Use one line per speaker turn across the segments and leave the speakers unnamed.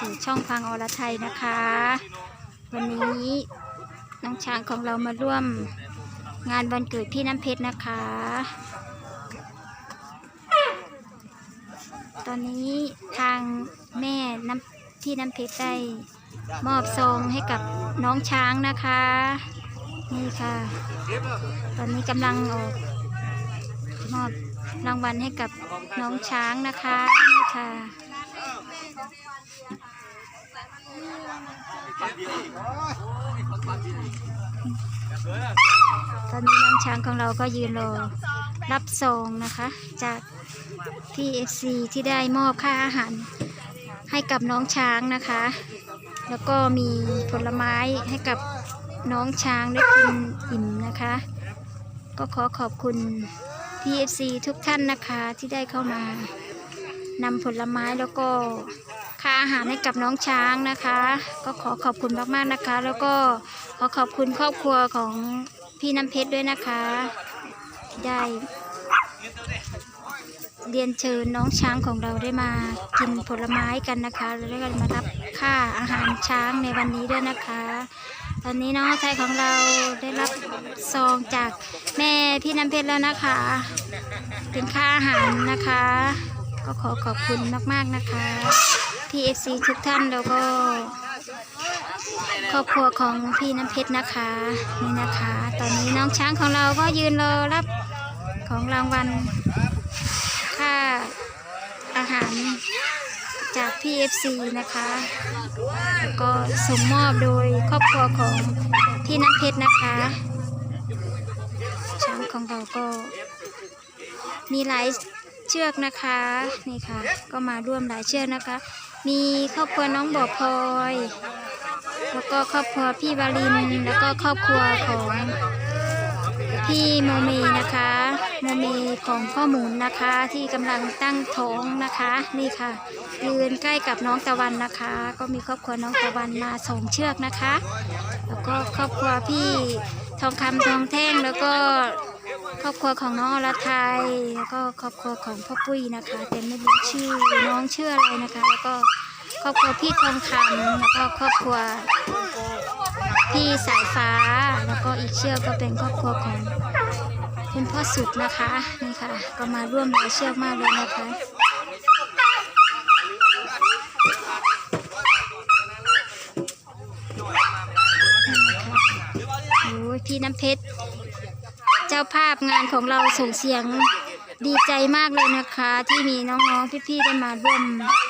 สู่ช่องพังอรไทยนะคะ วันนี้น้องช้างของเรามาร่วมงานวันเกิดพี่น้ำเพชรนะคะ ตอนนี้ทางแม่น้ำพี่น้ำเพชรได้มอบซองให้กับน้องช้างนะคะ นี่ค่ะ ตอนนี้กำลังออกมอบรางวัลให้กับน้องช้างนะคะ นี่ค่ะ ตอนนี้น้องช้างของเราก็ยืนรอรับซองนะคะ จากพี่เอฟซีที่ได้มอบค่าอาหารให้กับน้องช้างนะคะ แล้วก็มีผลไม้ให้กับน้องช้างได้กินอิ่มนะคะ ก็ขอขอบคุณพี่เอฟซีทุกท่านนะคะที่ได้เข้ามานำผลไม้แล้วก็ ค่าอาหารให้กับน้องช้างนะคะ ก็ขอขอบคุณมากๆนะคะ แล้วก็ขอขอบคุณครอบครัวของพี่น้ำเพชรด้วยนะคะ ได้เรียนเชิญน้องช้างของเราได้มากินผลไม้กันนะคะแล้วก็มารับค่าอาหารช้างในวันนี้ด้วยนะคะ ตอนนี้น้องไทยของเราได้รับซองจากแม่พี่น้ำเพชรแล้วนะคะ เป็นค่าอาหารนะคะ ก็ขอขอบคุณมากๆนะคะ พี่เอฟซีทุกท่านแล้วก็ ครอบครัวของพี่น้ำเพชรนะคะ นี่นะคะ ตอนนี้น้องช้างของเราก็ยืนรอรับของรางวัลค่าอาหารจาก PFC นะคะ แล้วก็ส่งมอบโดยครอบครัวของพี่น้ำเพชรนะคะ ช้างของเราก็มีหลายเชือกนะคะ นี่ค่ะ ก็มาร่วมหลายเชือกนะคะ มีครอบครัวน้องบ่อพลอย แล้วก็ครอบครัวพี่วาลิน แล้วก็ครอบครัวของพี่โมเมนะคะโมเมของพ่อหมุนนะคะที่กำลังตั้งท้องนะคะ นี่ค่ะยืนใกล้กับน้องตะวันนะคะ ก็มีครอบครัวน้องตะวันมาสองเชือกนะคะ แล้วก็ครอบครัวพี่ทองคำทองแท่งแล้วก็ ครอบครัวของน้องอรไทยแล้วก็ครอบครัวของพ่อปุ้ยนะคะ แต่ไม่รู้ชื่อน้องชื่ออะไรนะคะ แล้วก็ครอบครัวพี่ทองคำแล้วก็ครอบครัวพี่สายฟ้า แล้วก็อีกเชือกก็เป็นครอบครัวของคุณพ่อสุดนะคะนี่ค่ะ ก็มาร่วมหลายเชือกมากเลยนะคะโอ้ยพี่น้ำเพชร เจ้าภาพงานของเราส่งเสียงดีใจมากเลยนะคะ ที่มีน้องๆพี่ๆได้มาร่วม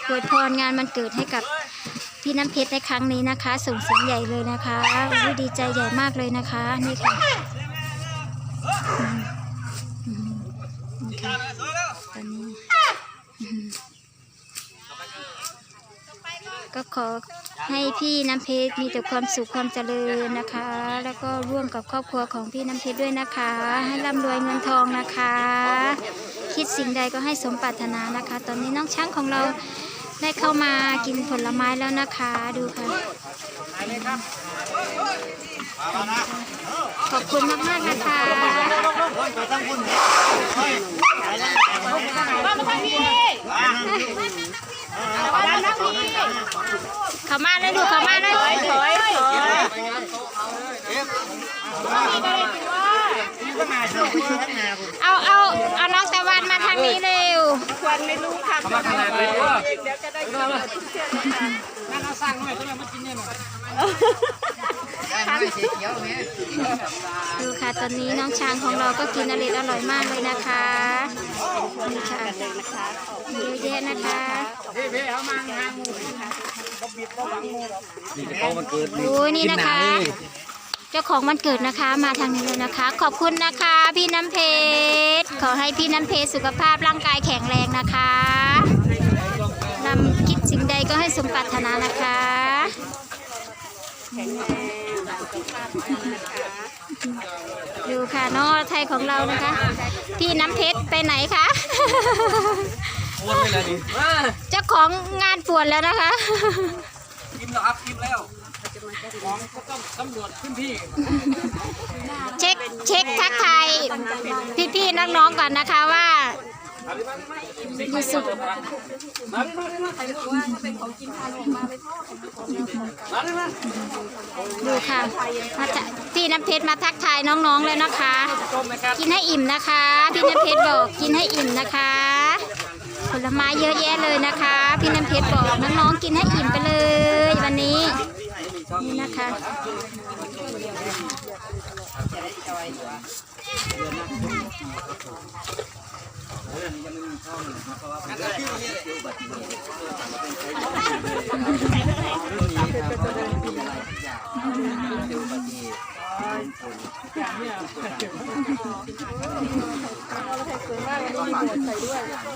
อวยพรงานมันเกิดให้กับพี่น้ำเพชรในครั้งนี้นะคะ ส่งเสียงใหญ่เลยนะคะอุ๊ยดีใจใหญ่มากเลยนะคะนี่ค่ะตอนนี้ก็ขอ ให้พี่น้ำเพชรมีแต่ความสุขความเจริญนะคะ แล้วก็ร่วมกับครอบครัวของพี่น้ำเพชรด้วยนะคะ ให้ร่ำรวยเงินทองนะคะ คิดสิ่งใดก็ให้สมปรารถนานะคะ ตอนนี้น้องช้างของเราได้เข้ามากินผลไม้แล้วนะคะดูค่ะขอบคุณมากๆนะคะ เข้ามาเลยดูเข้ามาเลยถอยเอาเอาเอาน้องตะวันมาทางนี้เร็ว
ควรไม่รู้ค่ะ
มาขนาดเลยว่า
เดี๋ยวจะได้กิน
นั่นเราสร้างหน่อยก็เลยมากินเนี่ย หน่อย
ดูค่ะตอนนี้น้องช้างของเราก็กินอร่อยอร่อยมากเลยนะคะนี่ค่ะ
เย
อะแยะนะคะ
เจ้าของมันเกิด
โอ้ยนี่นะคะ เจ้าของวันเกิดนะคะมาทางนี้เลยนะคะ ขอบคุณนะคะพี่น้ำเพชรขอให้พี่น้ำเพชรสุขภาพร่างกายแข็งแรงนะคะนำคิดสิ่งใดก็ให้สมปรารถนานะคะ
แข็งแรงสุขภาพดีนะคะ
ดูค่ะน้องอรไทยของเรานะคะ พี่น้ำเพชรไปไหนคะ
วนไปเลยดิ
เจ้าของงานป่วนแล้วนะคะ
กินแล้วครับกินแล้วของก็ต้องตำรวจพื้นที่
เช็คเช็คทักทายพี่ๆน้องๆก่อนนะคะว่ายี่สิบ
มาดิมาดิมา
ใครบอกว่าถ้าเป็นของกินทานออกมาไปทอด
มาดิมา
ดูค่ะมาจากพี่น้ำเพชรมาทักทายน้องๆเลยนะคะ กินให้อิ่มนะคะพี่น้ำเพชรบอกกินให้อิ่มนะคะ ผลไม้เยอะแยะเลยนะคะ พี่น้ำเพชรบอกน้องๆกินให้อิ่มไปเลยวันนี้ นี่นะคะ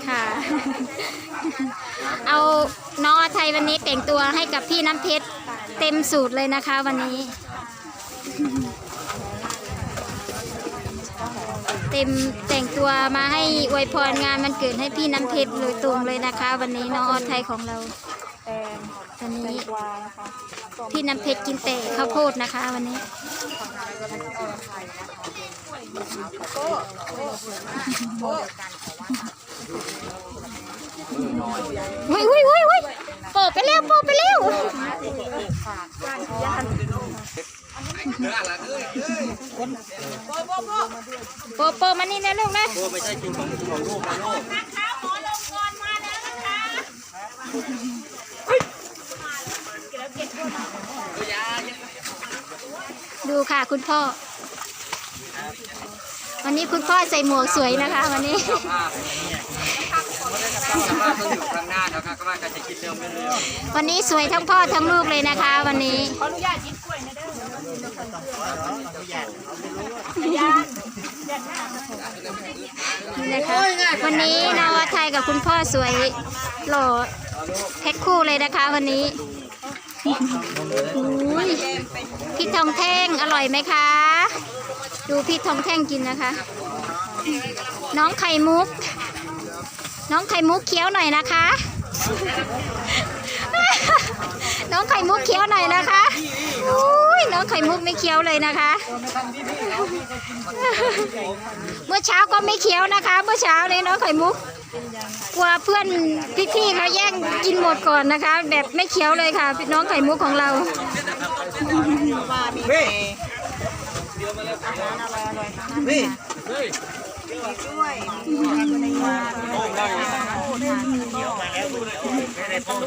ค่ะ เอาน้องอาไทยวันนี้แต่งตัวให้กับพี่น้ำเพชร เต็มสูตรเลยนะคะวันนี้ เต็มแต่งตัวมาให้อวยพรงานมันเกิดให้พี่น้ำเพชรโดยตรงเลยนะคะ วันนี้น้องอาไทยของเรา
ตง
วันนี้พี่น้ำเพชรกินแต่ข้าวโพดนะคะ วันนี้อุ้ยอุ้ยอุ้ยอุ้ย ไปเร็วโปไปเร็ว
เนื้ออะไรเอ้ยเอ้ย
โปโปมานี่นะลูกนะ
โอ้ไม่ใช่กินของของลูกนะลูก
ดูค่ะคุณพ่อ วันนี้คุณพ่อใส่หมวกสวยนะคะ วันนี้
ภาพสามารถเขาอยู่ข้างหน้าแล้วครับก็ว่าจะคิดเร็วไม่เร็ว
วันนี้สวยทั้งพ่อทั้งลูกเลยนะคะ วันนี้ ขออนี่นะคะวันนี้นาวาไทยกับคุณพ่อสวยหล่อแพ็คคู่เลยนะคะวันนี้อุ้ยพี่ทองแท่งอร่อยไหมคะ ดูพี่ทองแท่งกินนะคะ น้องไข่มุก น้องไข่มุกเคี้ยวหน่อยนะคะ น้องไข่มุกเคี้ยวหน่อยนะคะอุ้ยน้องไข่มุกไม่เคี้ยวเลยนะคะ เมื่อเช้าก็ไม่เคี้ยวนะคะ เมื่อเช้านี้น้องไข่มุก กลัวเพื่อนพี่ๆเขาแย่งกินหมดก่อนนะคะ แบบไม่เคี้ยวเลยค่ะพี่น้องไข่มุกของเรา
นี่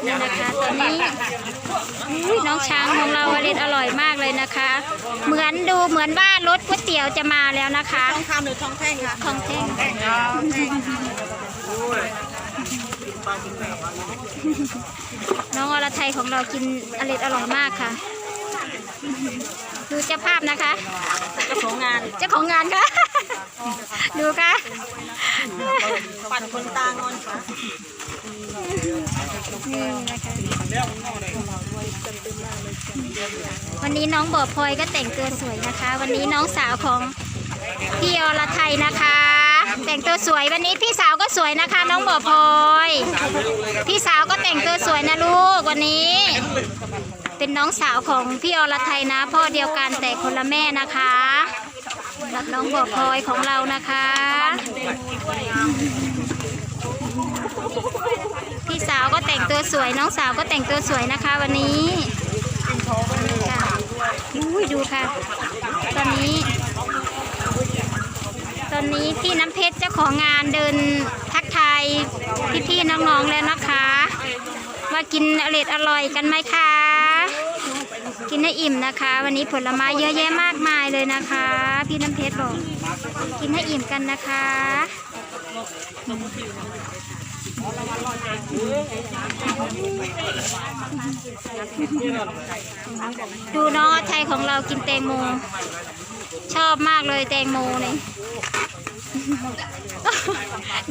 นี่นะคะตอนนี้อุ๊ยน้องช้างของเราอร่อยอร่อยมากเลยนะคะ เหมือนดูเหมือนว่ารถก๋วยเตี๋ยวจะมาแล้วนะคะ
ทองคำหรือทองแท่งคะ
ของแท่งน้องอรไทยของเรากินอร่อยอร่อยมากค่ะดูเจ้าภาพนะคะ
เจ้าของงาน
เจ้าของงานค่ะ ดูค่ะ
ปั่นคนตางอนค่ะ
นี่นะคะวันนี้น้องบ่อพลอยก็แต่งตัวสวยนะคะ วันนี้น้องสาวของพี่อรไทยนะคะ แต่งตัวสวยวันนี้พี่สาวก็สวยนะคะ น้องบ่อพลอยพี่สาวก็แต่งตัวสวยนะลูกวันนี้ เป็นน้องสาวของพี่อรไทยนะ พ่อเดียวกันแต่คนละแม่นะคะ รับน้องบอพลอยของเรานะคะพี่สาวก็แต่งตัวสวย น้องสาวก็แต่งตัวสวยนะคะ วันนี้ค่ะอุ้ยดูค่ะ ตอนนี้ ตอนนี้พี่น้ำเพชรเจ้าของงานเดินทักทายพี่ๆน้องๆแล้วนะคะ ว่ากินอร่อยอร่อยกันไหมคะ กินให้อิ่มนะคะ วันนี้ผลไม้เยอะแยะมากมายเลยนะคะ พี่น้ำเพชรบอก กินให้อิ่มกันนะคะดูน้องอาไทยของเรากินแตงโม ชอบมากเลยแตงโมนี่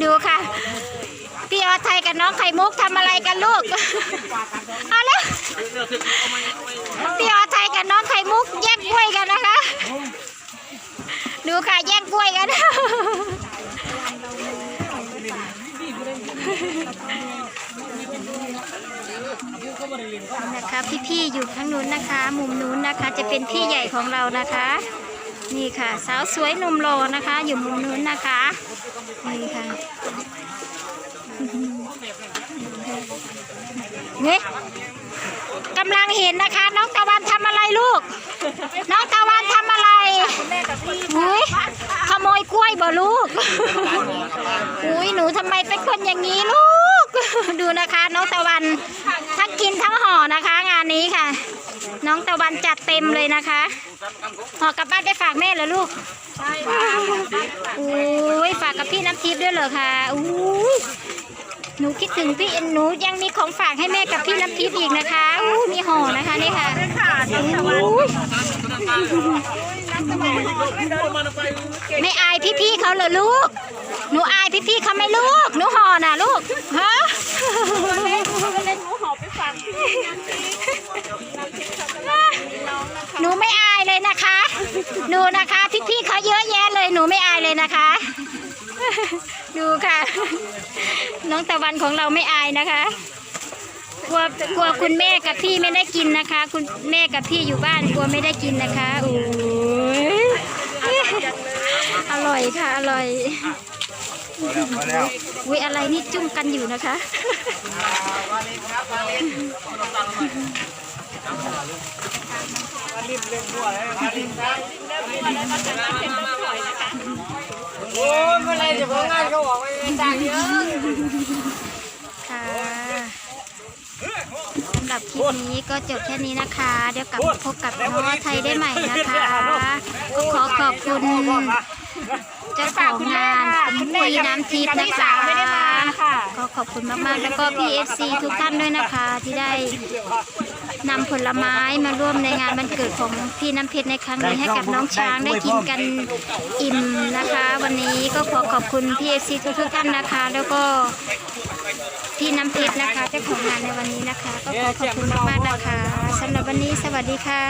ดูค่ะ ไทยกับน้องไข่มุกทำอะไรกันลูก เอาล้วพี่อาไทยกับน้องไข่มุกแย่งกล้วยกันนะคะ ดูค่ะแย่งกล้วยกัน นะคะพี่ๆอยู่ข้างนู้นนะคะ มุมนู้นนะคะจะเป็นพี่ใหญ่ของเรานะคะนี่ค่ะ สาวสวยนมโลนะคะ อยู่มุมนู้นนะคะ นี่ค่ะ นี่ยกำลังเห็นนะคะ น้องตะวันทำอะไรลูก น้องตะวันทำอะไรอุ้ยขโมยกล้วยบ่ลูกอุ้ยหนูทำไมเป็นคนอย่างนี้ลูก ดูนะคะ น้องตะวันทั้งกินทั้งห่อนะคะ งานนี้ค่ะ น้องตะวันจัดเต็มเลยนะคะห่อกลับบ้านไปฝากแม่เหรอลูก
ใช่ค่ะ
อุ้ยฝากกับพี่น้ำทิพย์ด้วยเหรอคะอุ้ย หนูคิดถึงพี่หนูยังมีของฝากให้แม่กับพี่น้ำทิพย์อีกนะคะอู้มีห่อนะคะนี่ค่ะ
ค่ะน้ำตะวัน
อุ้ย
น้ำตะวันไม่เดิน
ไม่อายพี่ๆเขาเหรอลูก หนูอายพี่ๆเขาไหมลูก หนูห่อน่ะลูกฮะ
เล่นเล่นหนูหอบไปฝากพี่น้ำพริกน้ำพริกเขาจะเล่นน้องนะคะ
หนูไม่อายเลยนะคะดูนะคะพี่ๆเขาเยอะแยะเลยหนูไม่อายเลยนะคะ ดูค่ะ น้องตะวันของเราไม่อายนะคะกลัวกลัวคุณแม่กับพี่ไม่ได้กินนะคะ คุณแม่กับพี่อยู่บ้านกลัวไม่ได้กินนะคะโอ้ยอร่อยค่ะอร่อยอุ้ยอะไรนี่จุ่มกันอยู่นะคะ
โอ้ยเมื่อไรจะพงานเขาบอกไม่ได้เยอะ
ค่ะสำหรับคลิปนี้ก็จบแค่นี้นะคะ เดี๋ยวกลับมาพบกับน้องไทยได้ใหม่นะคะ ก็ขอขอบคุณเจ้าของงานคุณพี่น้ำทิพย์นะคะ
ไม่ได้มาค่ะ
ก็ขอบคุณมากๆ แล้วก็พี่เอฟซีทุกท่านด้วยนะคะที่ได้ นำผลไม้มาร่วมในงานวันเกิดของพี่น้ำเพชรในครั้งนี้ให้กับน้องช้างได้กินกันอิ่มนะคะ วันนี้ก็ขอขอบคุณพี่เอฟซีทุกๆท่านนะคะ แล้วก็พี่น้ำเพชรนะคะเจ้าของงานในวันนี้นะคะ ก็ขอขอบคุณมากๆนะคะสำหรับวันนี้สวัสดีค่ะ